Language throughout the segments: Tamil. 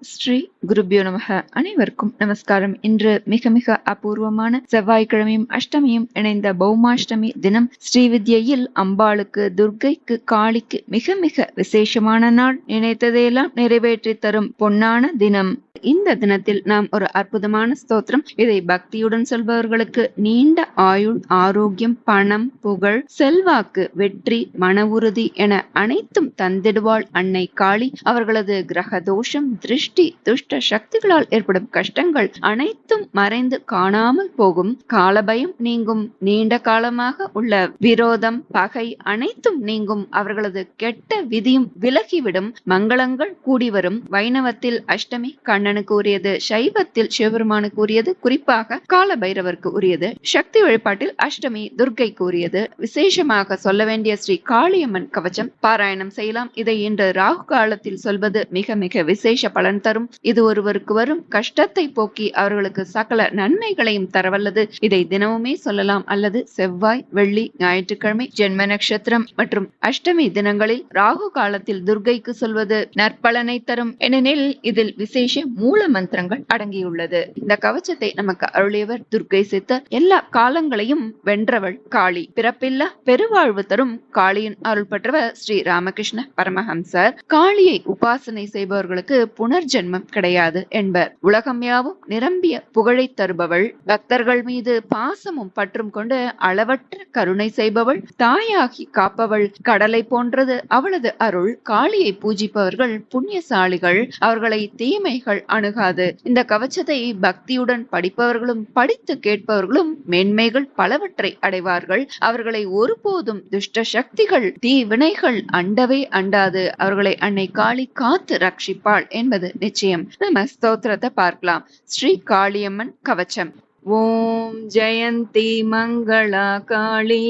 ஸ்ரீ குருபியோ நமக. அனைவருக்கும் நமஸ்காரம். இன்று மிக மிக அபூர்வமான செவ்வாய்க்கிழமையும் அஷ்டமியும் இணைந்த பௌமாஷ்டமி தினம் ஸ்ரீவித்யில் அம்பாளுக்கு துர்க்கைக்கு காளிக்கு மிக மிக விசேஷமான நாள். நினைத்ததையெல்லாம் நிறைவேற்றி தரும் பொன்னான தினம். இந்த தினத்தில் நாம் ஒரு அற்புதமான ஸ்தோத்திரம். இதை பக்தியுடன் சொல்பவர்களுக்கு நீண்ட ஆயுள் ஆரோக்கியம் பணம் புகழ் செல்வாக்கு வெற்றி மன உறுதி என அனைத்தும் தந்திடுவாள் அன்னை காளி. அவர்களது கிரக தோஷம் திருஷ்டி துஷ்ட சக்திகளால் ஏற்படும் கஷ்டங்கள் அனைத்தும் மறைந்து காணாமல் போகும். காலபயம் நீங்கும். நீண்ட காலமாக உள்ள விரோதம் பகை அனைத்தும் நீங்கும். அவர்களது கெட்ட விதியும் விலகிவிடும். மங்களங்கள் கூடி வரும். வைணவத்தில் அஷ்டமி கண்ண கண்ணனுக்கு உரியது சைவத்தில் சிவபெருமானுக்கு உரியது குறிப்பாக கால பைரவருக்கு உரியது. சக்தி வழிபாட்டில் அஷ்டமி துர்க்கைக்கு உரியது விசேஷமாக சொல்ல வேண்டிய ஸ்ரீ காளியம்மன் கவச்சம். பாராயணம் செய்யலாம். இதை இன்று ராகு காலத்தில் சொல்வது மிக மிக விசேஷ பலன் தரும். இது ஒருவருக்கு வரும் கஷ்டத்தை போக்கி அவர்களுக்கு சகல நன்மைகளையும் தரவல்லது. இதை தினமுமே சொல்லலாம். அல்லது செவ்வாய் வெள்ளி ஞாயிற்றுக்கிழமை ஜென்ம நட்சத்திரம் மற்றும் அஷ்டமி தினங்களில் ராகு காலத்தில் துர்கைக்கு சொல்வது நற்பலனை தரும். ஏனெனில் இதில் விசேஷ மூல மந்திரங்கள் அடங்கியுள்ளது. இந்த கவச்சத்தை நமக்கு அருளியவர் துர்க்கை சித்தர் எல்லா காலங்களையும் வென்றவள் காளி. பிறப்பில்ல பெருவாழ்வு தரும் காளியின் அருள் பெற்றவர் ஸ்ரீ ராமகிருஷ்ண பரமஹம்சர். காளியை உபாசனை செய்பவர்களுக்கு புனர்ஜென்மம் கிடையாது என்பர். உலகம் யாவும் நிரம்பிய புகழை தருபவள். பக்தர்கள் மீது பாசமும் பற்றும் கொண்டு அளவற்ற கருணை செய்பவள். தாயாகி காப்பவள். கடலை போன்றது அவளது அருள். காளியை பூஜிப்பவர்கள் புண்ணியசாலிகள். அவர்களை தீமைகள் அணுகாது. இந்த கவச்சத்தை பக்தியுடன் படிப்பவர்களும் படித்து கேட்பவர்களும் மேன்மைகள் பலவற்றை அடைவார்கள். அவர்களை ஒருபோதும் துஷ்ட சக்திகள் தீ வினைகள் அண்டவே அண்டாது. அவர்களை அன்னை காளி காத்து ரட்சிப்பாள் என்பது நிச்சயம். நம்ம ஸ்தோத்திரத்தை பார்க்கலாம். ஸ்ரீ காளியம்மன் கவச்சம். ஓம் ஜெயந்தி மங்களா காளி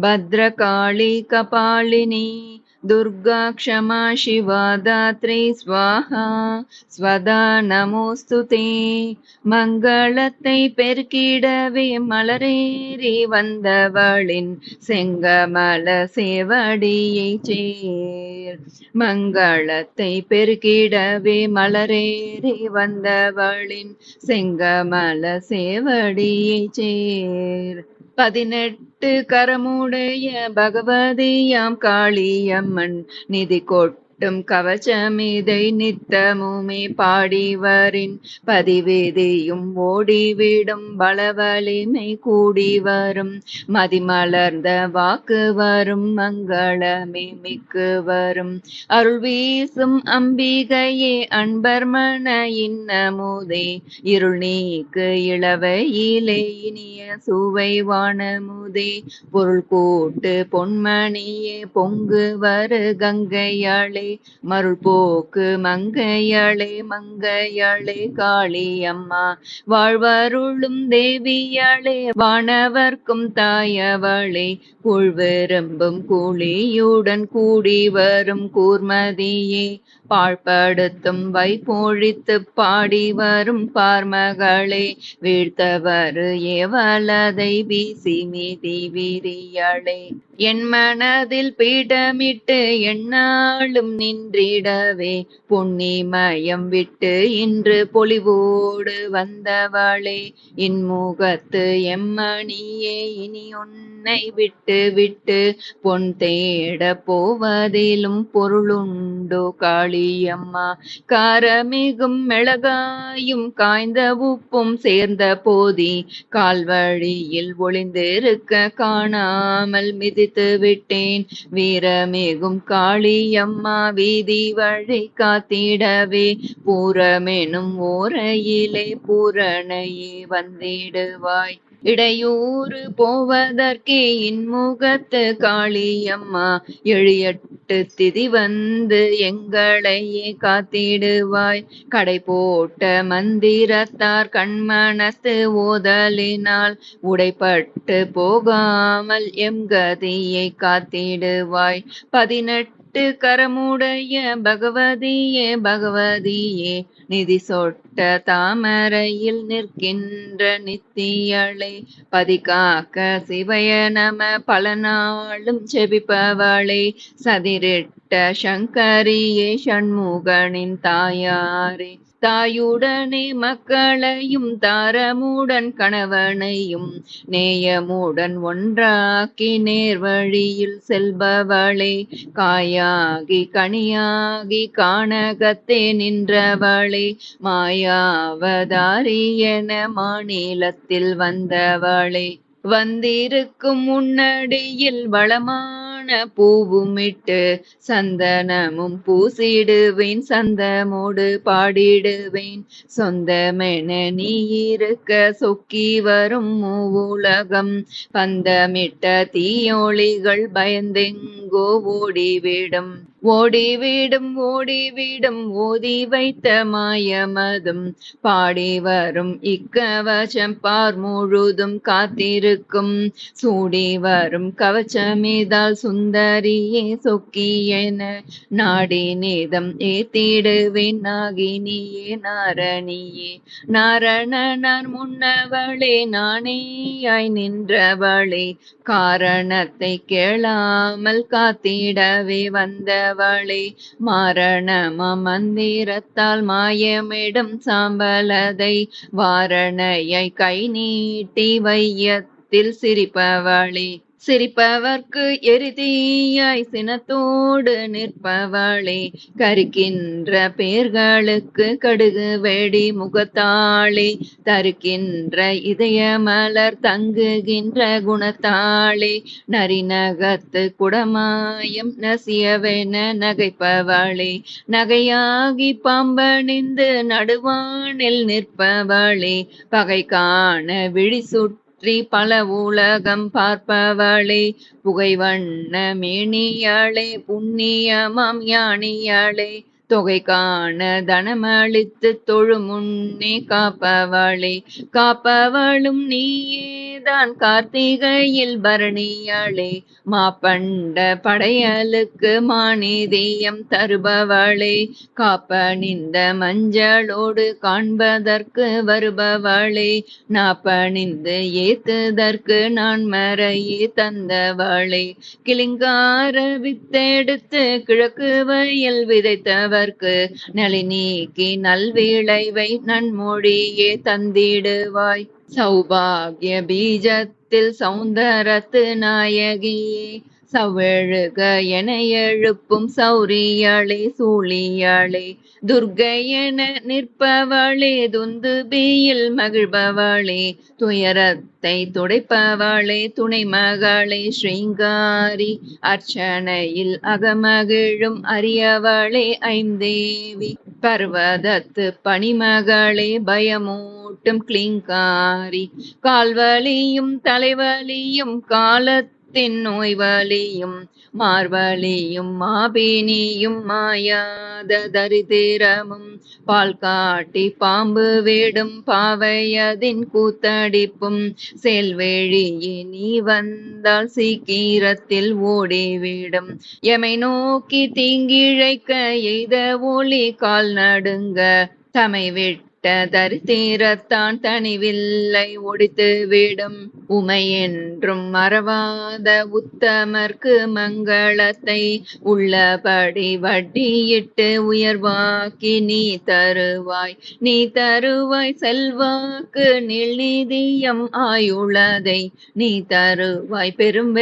பத்ரகாளி கபாலினி. दुर्गा क्षमा शिवा दात्री स्वाहा ஸ்வதா நமோஸ்து தே மங்களத்தை பெருக்கிடவே மலரேறி வந்தவளின் செங்கமல சேவடியை சேர் மங்களத்தை பெருக்கிடவே மலரேறி வந்தவளின் செங்கமல சேவடியை சேர் பதினெட்டு கரமுடைய பகவதியாம் காளியம்மன் நிதி கொட்டு கட்டும் கவச்சமிதை நித்தமுமே பாடிவரின் பதிவேதியும் ஓடிவிடும் பலவலிமை கூடி வரும். மதிமலர்ந்த வாக்கு வரும் மங்களமே மிக்கு வரும். அருள் வீசும் அம்பிகையே அன்பர் மன இன்னமுதே இருள் நீக்கு இளவையிலே இனிய சுவை வானமுதே. பொருள் கூட்டு பொன்மணியே பொங்கு வரு கங்கையாளே மருள் போக்கு மங்கையளே மங்கையளே காளியம்மா வாழ்வருளும் தேவியளே வானவர்க்கும் தாயவளே. குழ்விரும்பும் கூலியுடன் கூடி வரும் கூர்மதியே. பாழ்படுத்தும் வைப்பொழித்து பாடி வரும் பார்மகளே. வீழ்த்தவரு ஏவலதை வீசி மீதி விரியளே. என் மனதில் பீடமிட்டு என்னாலும் நின்றிடவே புண்ணிமயம் விட்டு இன்று பொலிவோடு வந்தவளே. இன்முகத்து எம்மணியே இனி உன்னை விட்டு விட்டு பொன் தேட போவதிலும் பொருளுண்டோ காளியம்மா. காரமிகும் மிளகாயும் காய்ந்த உப்பும் சேர்ந்த போதி கால்வழியில் ஒளிந்திருக்க காணாமல் மிதித்து விட்டேன். வீரமிகும் காளியம்மா வீதி வழி காத்திடவே. புறமெனும் ஓரையிலே பூரணையே வந்திடுவாய். இடையூறு போவதற்கே இன்முகத்து காளியம்மா. எழியட்டு திதி வந்து எங்களையே காத்திடுவாய். கடை போட்ட மந்திரத்தார் கண்மனத்து ஓதலினால் உடைப்பட்டு போகாமல் எம் கதியை காத்திடுவாய். பதினெட்டு சொட்டு கரமுடைய பகவதியே பகவதியே நிதி சொட்ட தாமரையில் நிற்கின்ற நித்தியளே பதிகாக்க சிவய நம பல நாளும் செபிப்பவளே சதிரிட்ட சங்கரியே சண்முகனின் தாயாரே. தாயுடனே மக்களையும் தாரமுடன் கணவனையும் நேயமுடன் ஒன்றாக்கி நேர்வழியில் செல்பவளே காயாகி கனியாகி காணகத்தே நின்றவளே மாயாவதாரி என மாநிலத்தில் வந்தவளே. வந்திருக்கும் முன்னடியில் வளமான சந்தன பூவுமிட்டு சந்தனமும் பூசிடுவேன் சந்தமோடு பாடிடுவேன். சொந்தமென நீ இருக்க சொக்கி வரும் மூவுலகம் பந்தமிட்ட தீயொளிகள் பயந்தெங்கோ ஓடிவிடும். ஓடிவிடும் ஓடிவிடும் ஓதி வைத்த மாயமதும். பாடி வரும் இக்கவச்சம் பார் முழுதும் காத்திருக்கும். சூடி வரும் கவச்சமிதால் சுந்தரியே சொக்கியென நாடி நேதம் ஏத்திடுவேன் நாகினியே நாரணியே. நாரணனார் முன்னவளே நானேயாய் நின்றவளே. காரணத்தை கேளாமல் காத்திடவே வந்தவளே மாரணம மந்திரத்தால் மாயமிடும் சாம்பலதை வாரணையை கை நீட்டி வையத்தில் சிரிப்பவளே சிரிப்பவர்க்கு எரிதீயாய் சினத்தோடு நிற்பவளே கருக்கின்ற பேர்களுக்கு கடுகு வெடி முகத்தாளே தருக்கின்ற இதய மலர் தங்குகின்ற குணத்தாளே நரிநகத்து குடமாயம் நசியவென நகைப்பவளே நகையாகி பாம்பணிந்து நடுவானில் நிற்பவளே பகை காண விழி சுட்டு சுற்றி பல உலகம் பார்ப்பவளே புகை வண்ண மேனியாளே புண்ணியமாம் யானியாளே. தொகை காண தனமளித்து தொழு முன்னே காப்பவளே. காப்பவளும் நீயேதான் கார்த்திகையில் பரணியாளே. மாப்பண்ட படையலுக்கு மானிதியம் தருபவளே. காப்பணிந்த மஞ்சளோடு காண்பதற்கு வருபவளே. நாப்பணிந்து ஏத்துதற்கு நான் மறையே தந்தவளே. கிளிங்கார வித்தெடுத்து கிழக்கு வயல் விதைத்தவர்க்கு நலி நீக்கி நல்விளைவை நன்மொழியே தந்திடுவாய். சௌபாகிய பீஜத்தில் சௌந்தரத்து நாயகியே சவழுக என எழுப்பும் சௌரியாளே சூழியாளே துர்கையென என நிற்பவளே துந்துபியில் மகிழ்பவளே துயரத்தை துடைப்பவளே துணை மகளே ஸ்ரீங்காரி அர்ச்சனையில் அகமகிழும் அரியவளே ஐந்தேவி பர்வதத்து பனிமகளே பயமூட்டும் கிளிங்காரி கால்வலியும் தலைவலியும் காலத்து தின் நோய் வலியும் மார்வலியும் மாபினியும் மாயாத தரிதிரமும் பால் காட்டி பாம்பு வேடும் பாவையதின் கூத்தடிப்பும் செல்வெழியே நீ வந்தால் சீக்கிரத்தில் ஓடிவிடும். எமை நோக்கி தீங்கிழைக்க எய்த ஒளி கால் நடுங்க தமை விட்டு தரித்திரத்தான் தனிவில்லை ஒடித்து விடும் உமை என்றும் மறவாத உத்தமர்க்கு மங்களத்தை உள்ளபடி வட்டியிட்டு உயர்வாக்கி நீ தருவாய். நீ தருவாய் செல்வாக்கு நிதியம் ஆயுள்ளதை நீ தருவாய். பெரும்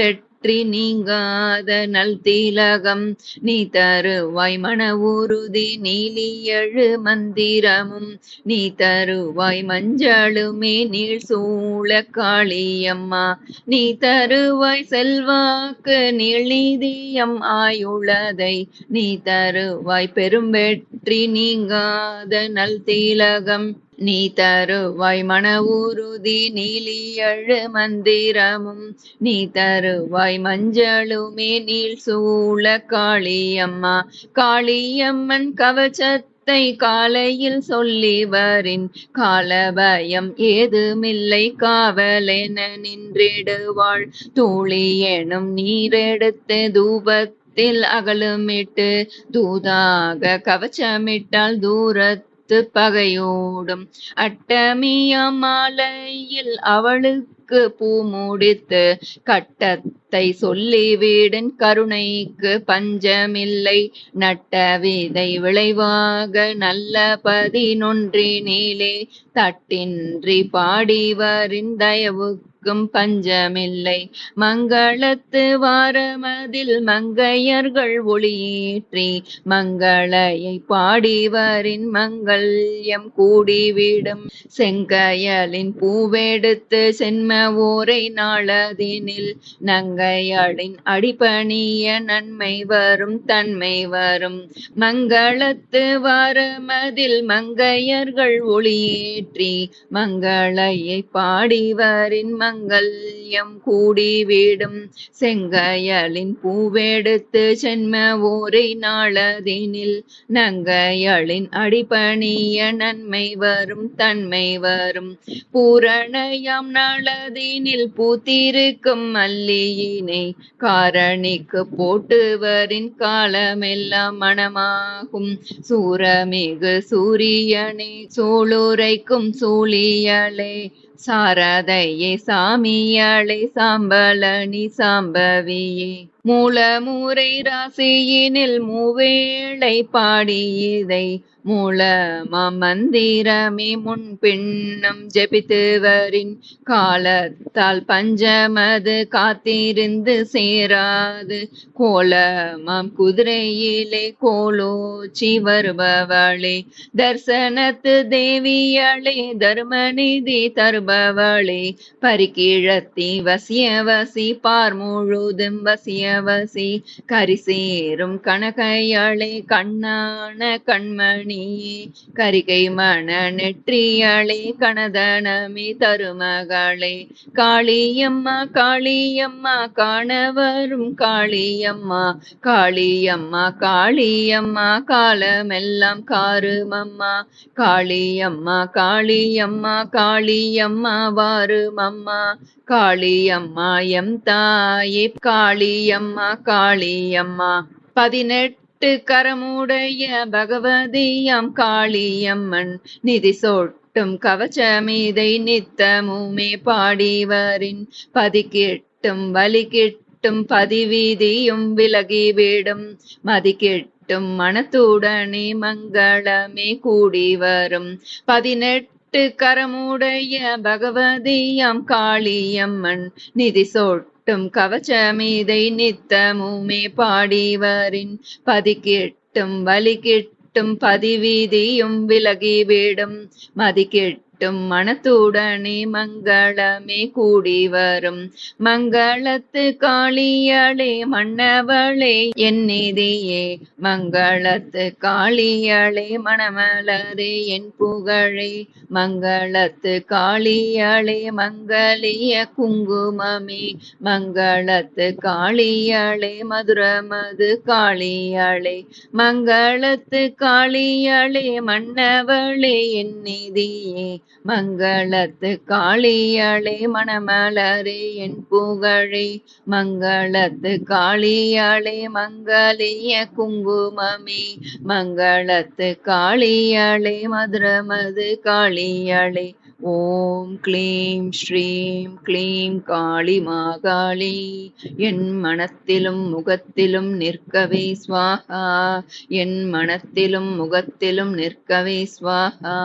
பற்றி நீங்காத நல் திலகம் நீ தருவாய் மன உறுதி நீலியழு மந்திரமும் நீ தருவாய் மஞ்சளுமே நீள் சூழ காளியம்மா நீ தருவாய் செல்வாக்கு நீள் நீதியம் ஆயுள்ளதை நீ தருவாய் பெரும் வெற்றி நீங்காத நல் திலகம். நீ தருவாய் மன உறுதி நீலியழு மந்திரமும் நீ தருவாய் மஞ்சளுமே நீள் சூழ காளியம்மா. காளியம்மன் கவச்சத்தை காலையில் சொல்லி வரின் காலபயம் ஏதுமில்லை. காவலென நின்றிடுவாள். தூளி எனும் நீரெடுத்து தூபத்தில் அகலுமிட்டு தூதாக கவச்சமிட்டால் தூரத்து பகையோடும் அட்டமிய மாலையில் அவளுக்கு பூ முடித்து கட்டத்தை சொல்லிவிடன் கருணைக்கு பஞ்சமில்லை. நட்ட விதை விளைவாக நல்ல பதினொன்றினிலே தட்டின்றி பாடிவரின் தயவுக்கும் பஞ்சமில்லை. மங்களத்து வாரமதில் மங்கையர்கள் ஒளியேற்றி மங்களையை பாடிவரின் மங்கள்யம் கூடிவிடும். செங்கையலின் பூவெடுத்து சென்ம ஊரை நாளதினில் நங்கையளின் அடிபணிய நன்மை வரும் தன்மை வரும். மங்களத்து வாரமதில் மங்கையர்கள் ஒளியேற்றி மங்களையை பாடிவரின் மங்கல்யம் கூடிவிடும் செங்கையலின் பூவெடுத்து சென்ம ஊரை நாளதினில் நங்கையளின் அடிப்பணிய நன்மை வரும் தன்மை வரும். பூரணயம் நாளதினில் பூத்திருக்கும் மல்லியினை காரணிக்கு போட்டுவரின் காலமெல்லாம் மணமாகும் சூரமிகு சூரியனை சூளுரைக்கும் சூழியலே சாரதையே சாமியளை சாம்பலனி சாம்பவியே. மூலமுறை ராசியினில் மூவேளை பாடி இதை மூலமா மந்திரமே முன் பின்னும் ஜெபித்துவரின் காலத்தால் பஞ்சமது காத்திருந்து சேராது. கோலமாம் குதிரையிலே கோலோச்சி வருபவளே தர்சனத்து தேவியளே தர்மநிதி தருபவளே பரிக்கீழத்தி வசிய வசி பார் முழுதும் வசியவசி கரிசேரும் கணகையாளே கண்ணான கண்மணியே கரிகை மண நெற்றியாளே கணதனமே தருமகளே. காளியம்மா காளியம்மா காணவரும் காளியம்மா. காளியம்மா காளியம்மா காலமெல்லாம் காருமம்மா. காளியம்மா காளியம்மா காளியம்மா வாருமம்மா. காளியம்மா எம் தாயே. காளியம் அம்மா காளி அம்மா. பதினெட்டு கரமுடைய பகவதியம் காளியம்மன் நிதி சொட்டும் கவச்சமீதை நித்தமுமே பாடிவரின். பதிக்கிட்டும் வலிக்கிட்டும் பதிவீதியும் விலகிவிடும் மதிக்கிட்டும் மனத்துடனே மங்களமே கூடி வரும். பதினெட்டு கரமுடைய பகவதியம் காளியம்மன் நிதி சொட்டும் கவச்சமீதை நித்தமுமே பாடிவரின் பதிக்கிட்டும் வலிக்கிட்டும் பதிவீதியும் விலகிவிடும் மதிக்கிட்டும் மனத்துடனே மங்களமே கூடி வரும். மங்களத்து காளியளே மன்னவளே என் நிதியே. மங்களத்து காளியளே மணமலரே என் புகழே. மங்களத்து காளியளே மங்களிய குங்குமமே. மங்களத்து காளியளே மதுரமது காளியளே. மங்களத்து காளியளே மன்னவளே என் நிதியே. மங்களத்து காளியளே மணமலரே என் புகழே மங்களத்து காளியளே மங்கலிய குங்குமமே. மங்களத்து காளியளே மதுரமது காளியளே. ஓம் க்ளீம் ஸ்ரீம் க்ளீம் காளி மாகாளி. என் மனத்திலும் முகத்திலும் நிற்கவே ஸ்வாஹா. என் மனத்திலும் முகத்திலும் நிற்கவே ஸ்வாஹா.